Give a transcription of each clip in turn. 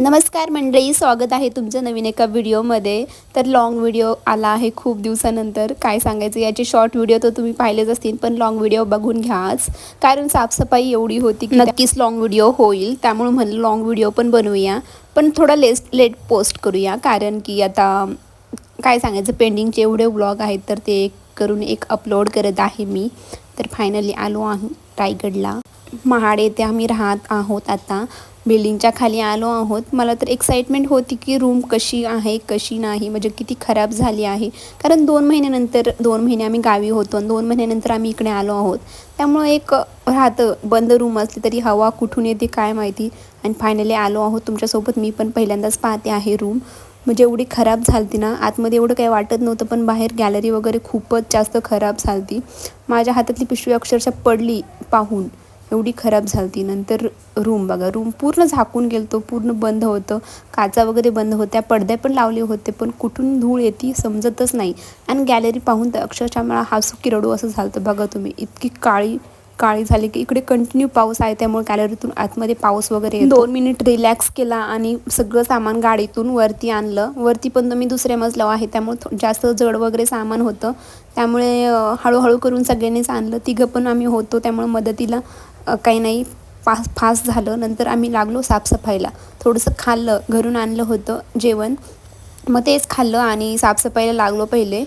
नमस्कार मंडळी स्वागत आहे तुमचं नवीन एका व्हिडिओमध्ये. तर लॉंग व्हिडिओ आला आहे खूप दिवसानंतर. काय सांगायचं याचे शॉर्ट व्हिडिओ तर तुम्ही पाहिलेच असतील पण लॉंग व्हिडिओ बघून घ्याच कारण साफसफाई एवढी होती की नक्कीच लॉंग व्हिडिओ होईल. त्यामुळे म्हणलं लॉंग व्हिडिओ पण बनवूया. पण थोडा लेस लेट पोस्ट करूया. कारण की आता काय सांगायचं पेंडिंगचे एवढे व्लॉग आहेत तर ते करून एक अपलोड करत आहे मी. तर फायनली आलो आहे रायगडला. महाड येथे आम्ही राहत आहोत आता. बिल्डिंगच्या खाली आलो आहोत. मला तर एक्साइटमेंट होती की रूम कशी आहे कशी नाही म्हणजे किती खराब झाली आहे. कारण दोन महिन्यानंतर दोन महिने आम्ही गावी होतो आणि दोन महिन्यानंतर आम्ही इकडे आलो आहोत. त्यामुळं एक राहतं बंद रूम असली तरी हवा कुठून येते काय माहिती. आणि फायनली आलो आहोत. तुमच्यासोबत मी पण पहिल्यांदाच पाहते आहे रूम म्हणजे एवढी खराब झालती ना. आतमध्ये एवढं काही वाटत नव्हतं पण बाहेर गॅलरी वगैरे खूपच जास्त खराब झालती. माझ्या हातातली पिशवी अक्षरशः पडली पाहून. एवढी खराब झालती. नंतर रूम बघा. रूम पूर्ण झाकून गेलतो. पूर्ण बंद होतं. काचा वगैरे बंद होत्या. पडद्या पण लावले होते. पण कुठून धूळ येते समजतच नाही. आणि गॅलरी पाहून तर अक्षरशः मला हसू किरडू असं झालं बघा तुम्ही इतकी काळी काळी झाली की इकडे कंटिन्यू पाऊस आहे. त्यामुळे गॅलरीतून आतमध्ये पाऊस वगैरे दोन मिनिट रिलॅक्स केला आणि सगळं सामान गाडीतून वरती आणलं. वरती पण मी दुसऱ्या मजल्यावर आहे. त्यामुळे जास्त जड वगैरे सामान होतं. त्यामुळे हळूहळू करून सगळ्यांनीच आणलं. तिघं पण आम्ही होतो. त्यामुळे मदतीला काही नाही पास फास्ट झालं. नंतर आम्ही लागलो साफसफाईला. थोडंसं खाल्लं घरून आणलं होतं जेवण. मग तेच खाल्लं आणि साफसफाईला लागलो पहिले.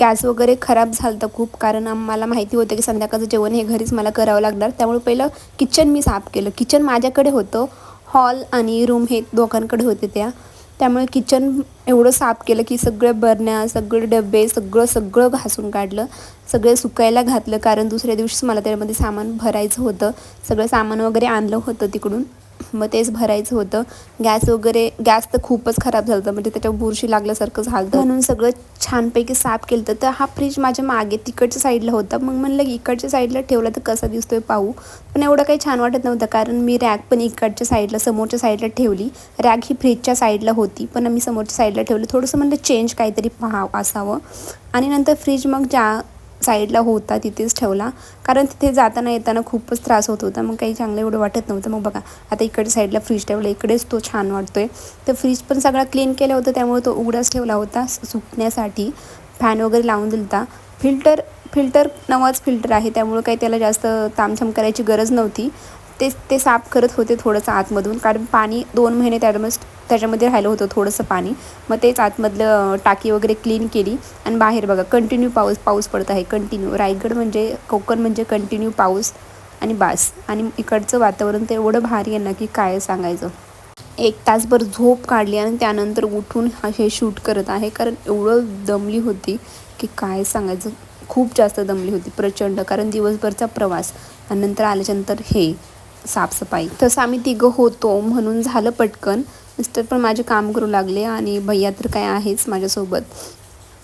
गॅस वगैरे खराब झालं तर खूप कारण आम्हाला माहिती होतं की संध्याकाळचं जेवण हे घरीच मला करावं लागणार. त्यामुळे पहिलं किचन मी साफ केलं. किचन माझ्याकडे होतं. हॉल आणि रूम हे दोघांकडे होते त्या. त्यामुळे किचन एवढं साफ केलं की सगळे बरण्या सगळे डबे सगळं सगळं घासून काढलं. सगळे सुकायला घातलं कारण दुसऱ्या दिवशीच मला त्यामध्ये सामान भरायचं होतं. सगळं सामान वगैरे आणलं होतं तिकडून. मग तेच भरायचं होतं. गॅस वगैरे गॅस तर खूपच खराब झालं होतं. म्हणजे त्याच्यावर बुरशी लागल्यासारखं झालं म्हणून सगळं छानपैकी साफ केलं होतं. तर हा फ्रीज माझ्या मागे तिकडच्या साईडला होता. मग म्हणलं की इकडच्या साईडला ठेवला तर कसा दिसतोय पाहू. पण एवढं काही छान वाटत नव्हतं. कारण मी रॅक पण इकडच्या साईडला समोरच्या साईडला ठेवली. रॅक ही फ्रीजच्या साईडला होती. पण मी समोरच्या साईडला ठेवली. थोडंसं म्हणलं चेंज काहीतरी पाहावं असावं. आणि नंतर फ्रीज मग ज्या साईडला होता तिथेच ठेवला. कारण तिथे जाताना येताना खूपच त्रास होत होता. मग काही चांगलं एवढं वाटत नव्हतं. मग बघा आता इकडे साईडला फ्रीज ठेवला. इकडेच तो छान वाटतोय. तर फ्रीज पण सगळा क्लीन केलं होतं. त्यामुळे तो उघडाच ठेवला होता सुकण्यासाठी. फॅन वगैरे लावून दिलता. फिल्टर फिल्टर नवाच फिल्टर आहे. त्यामुळे काही त्याला जास्त तामछाम करायची गरज नव्हती. ते ते साफ करत होते थोडंसं आतमधून. कारण पाणी दोन महिने त्याच्यामध्ये त्याच्यामध्ये राहिलं होतं थोडंसं पाणी. मग तेच आतमधलं टाकी वगैरे क्लीन केली. आणि बाहेर बघा कंटिन्यू पाऊस पाऊस पडत आहे कंटिन्यू रायगड म्हणजे कोकण म्हणजे कंटिन्यू पाऊस आणि बास. आणि इकडचं वातावरण तर एवढं भारी आहे ना की काय सांगायचं. एक तासभर झोप काढली आणि त्यानंतर उठून हे शूट करत आहे. कारण एवढं दमली होती की काय सांगायचं. खूप जास्त दमली होती प्रचंड. कारण दिवसभरचा प्रवास. आणि नंतर आल्याच्यानंतर हे. साफसफाई. तसं आम्ही तिघं होतो म्हणून झालं पटकन. मिस्टर पण माझे काम करू लागले आणि भैया तर काय आहेच माझ्यासोबत.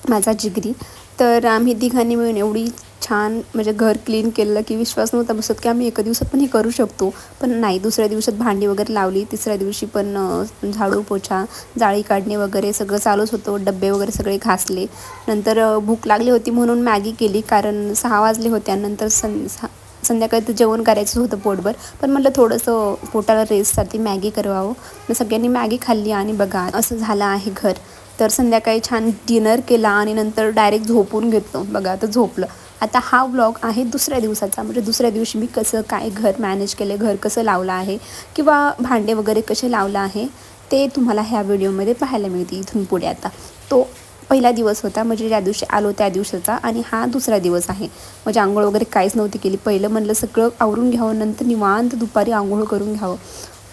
माझा जिगरी. तर आम्ही तिघांनी मिळून एवढी छान म्हणजे घर क्लीन केलं की विश्वास नव्हता बसत की आम्ही एका दिवसात पण हे करू शकतो. पण नाही दुसऱ्या दिवसात भांडी वगैरे लावली तिसऱ्या दिवशी पण झाडू पोछा जाळी काढणे वगैरे सगळं चालूच होतं. डबे वगैरे सगळे घासले. नंतर भूक लागली होती म्हणून मॅगी केली कारण सहा वाजले होते नंतर सं सा- संध्याकाळी तर जेवण करायचं होतं पोटभर. पण म्हटलं थोडंसं पोटाला रेस्टसाठी मॅगी करावं मग सगळ्यांनी मॅगी खाल्ली आणि बघा असं झालं आहे घर. तर संध्याकाळी छान डिनर केला आणि नंतर डायरेक्ट झोपून घेतलो. बघा आता झोपलं. आता हा ब्लॉग आहे दुसऱ्या दिवसाचा. म्हणजे दुसऱ्या दिवशी मी कसं काय घर मॅनेज केलं घर कसं लावलं आहे किंवा भांडे वगैरे कसे लावलं आहे ते तुम्हाला ह्या व्हिडिओमध्ये पाहायला मिळते इथून पुढे आता. तो पहिला दिवस होता म्हणजे ज्या दिवशी आलो त्या दिवसाचा आणि हा दुसरा दिवस आहे. म्हणजे आंघोळ वगैरे काहीच नव्हती केली. पहिलं म्हणलं सगळं आवरून घ्यावं नंतर निवांत दुपारी आंघोळ करून घ्यावं.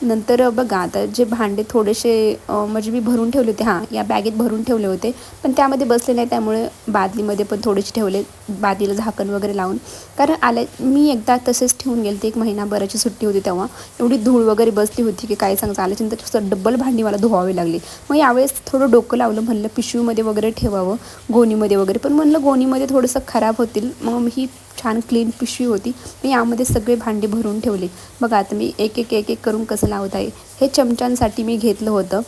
नंतर बघा आता जे भांडे थोडेसे म्हणजे मी भरून ठेवले होते हां या बॅगेत भरून ठेवले होते पण त्यामध्ये बसले नाही त्यामुळे बादलीमध्ये पण थोडेसे ठेवले बादलीला झाकण वगैरे लावून. कारण आल्या मी एकदा तसेच ठेवून गेले ते एक महिनाभराची सुट्टी होती तेव्हा. एवढी धूळ वगैरे बसली होती की काय सांगायचं आल्याच्यानंतर डब्बल भांडी मला धुवावी लागली. मग यावेळेस थोडं डोकं लावलं म्हणलं पिशवीमध्ये वगैरे ठेवावं गोणीमध्ये वगैरे पण म्हणलं गोणीमध्ये थोडंसं खराब होतील मग ही छान क्लीन पिशवी होती मी यामध्ये सगळे भांडे भरून ठेवले. बघा आता मी एक एक एक एक करून कसं लावत आहे हे चमच्यांसाठी मी घेतलं होतं.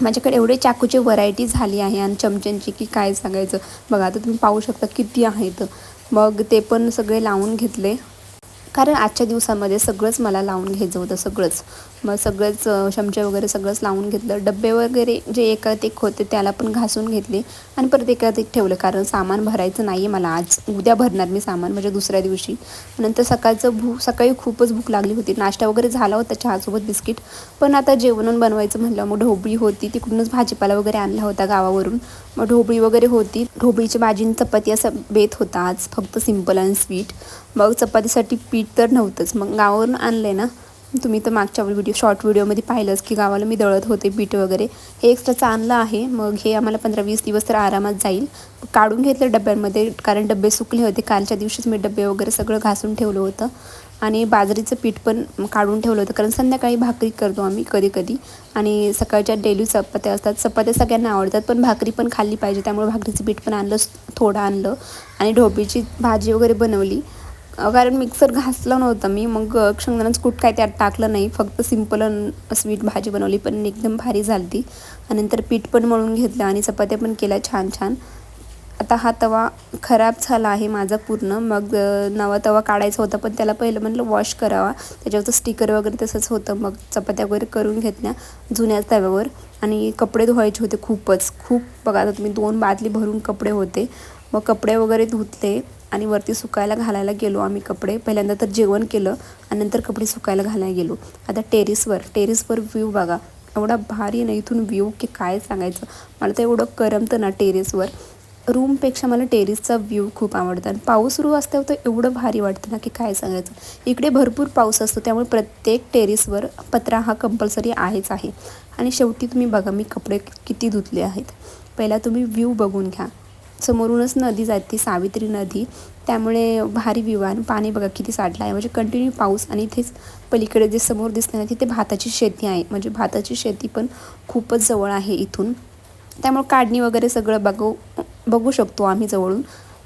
माझ्याकडे एवढे चाकूची व्हरायटी झाली आहे आणि चमच्यांची की काय सांगायचं? बघा आता तुम्ही पाहू शकता किती आहेत. मग ते पण सगळे लावून घेतले. कारण आजच्या दिवसामध्ये सगळंच मला लावून घ्यायचं होतं सगळंच. मग सगळंच चमचे वगैरे सगळंच लावून घेतलं. डब्बे वगैरे जे एकात एक होते त्याला पण घासून घेतले आणि परत एकात एक ठेवलं. कारण सामान भरायचं नाही आहे मला आज. उद्या भरणार मी सामान म्हणजे दुसऱ्या दिवशी. नंतर सकाळचं भू सकाळी खूपच भूक लागली होती. नाश्ता वगैरे झाला होता चहासोबत बिस्किट. पण आता जेवण बनवायचं म्हणलं. मग ढोबळी होती. तिकडूनच भाजीपाला वगैरे आणला होता गावावरून. मग ढोबळी वगैरे होती. ढोबळीची भाजी आणि चपाती असा बेत होता आज. फक्त सिंपल आणि स्वीट. मग चपातीसाठी पीठ तर नव्हतंच. मग गावावरून आणलं आहे ना. तुम्ही तर मागच्या व्हिडिओ शॉर्ट व्हिडिओमध्ये पाहिलंच की गावाला मी दळत होते पीठ वगैरे. हे एक्स्ट्राचं आणलं आहे. मग हे आम्हाला पंधरा वीस दिवस तर आरामात जाईल. काढून घेतलं डब्यांमध्ये कारण डबे सुकले होते. कालच्या दिवशीच मी डबे वगैरे सगळं घासून ठेवलं होतं. आणि बाजरीचं पीठ पण काढून ठेवलं होतं कारण संध्याकाळी भाकरी करतो आम्ही कधी कधी आणि सकाळच्या डेली चपात्या असतात. चपात्या सगळ्यांना आवडतात पण भाकरी पण खाल्ली पाहिजे. त्यामुळे भाकरीचं पीठ पण आणलं थोडं आणलं. आणि ढोबीची भाजी वगैरे बनवली. कारण मिक्सर घासलं नव्हतं मी. मग अ, शेंगदाण्याचं कूट काय त्यात टाकलं नाही. फक्त सिंपल स्वीट भाजी बनवली पण एकदम भारी झाली ती आणि नंतर पीठ पण मळून घेतलं आणि चपात्या पण केल्या छान छान. आता हा तवा खराब झाला आहे माझा पूर्ण. मग नवा तवा काढायचा होता पण त्याला पहिलं म्हणलं वॉश करावा. त्याच्यावरचं स्टिकर वगैरे तसंच होतं. मग चपात्या वगैरे करून घेतल्या जुन्या तव्यावर. आणि कपडे धुवायचे होते खूपच. खूप बघा आता तुम्ही दोन बादली भरून कपडे होते. मग कपडे वगैरे धुतले. आणि वरती सुकायला घालायला गेलो आम्ही कपडे. पहिल्यांदा तर जेवण केलं आणि नंतर कपडे सुकायला घालायला गेलो. आता टेरिसवर टेरिसवर व्ह्यू बघा. एवढा भारी ना इथून व्ह्यू की काय सांगायचं? मला तर एवढं करमतं ना टेरेसवर. रूमपेक्षा मला टेरेसचा व्ह्यू खूप आवडतं. आणि पाऊस सुरू असल्यावर तर एवढं भारी वाटतं ना की काय सांगायचं? इकडे भरपूर पाऊस असतो त्यामुळे प्रत्येक टेरेसवर पत्रा हा कंपल्सरी आहेच आहे. आणि शेवटी तुम्ही बघा मी कपडे किती धुतले आहेत. पहिला तुम्ही व्ह्यू बघून घ्या. समोरूनच नदी जाते सावित्री नदी. त्यामुळे भारी विवान पाणी बघा किती साठलं आहे. म्हणजे कंटिन्यू पाऊस आणि इथेच पलीकडे जे समोर दिसते ना तिथे भाताची शेती आहे. म्हणजे भाताची शेती पण खूपच जवळ आहे इथून. त्यामुळे काढणी वगैरे सगळं बघू बघू शकतो आम्ही जवळून.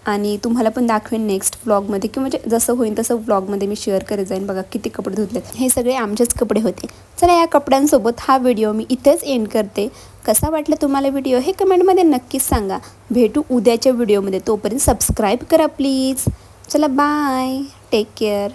आणि तुम्हाला पण दाखवेन नेक्स्ट व्लॉगमध्ये किंवा म्हणजे जसं होईल तसं व्लॉगमध्ये मी शेअर करत जाईन. बघा किती कपडे धुतले हे सगळे आमचेच कपडे होते. चला या कपड्यांसोबत हा व्हिडिओ मी इथेच एंड करते. कसा वाटला तुम्हाला व्हिडिओ हे कमेंटमध्ये नक्कीच सांगा. भेटू उद्याच्या व्हिडिओमध्ये तोपर्यंत सबस्क्राईब करा प्लीज चला बाय टेक केअर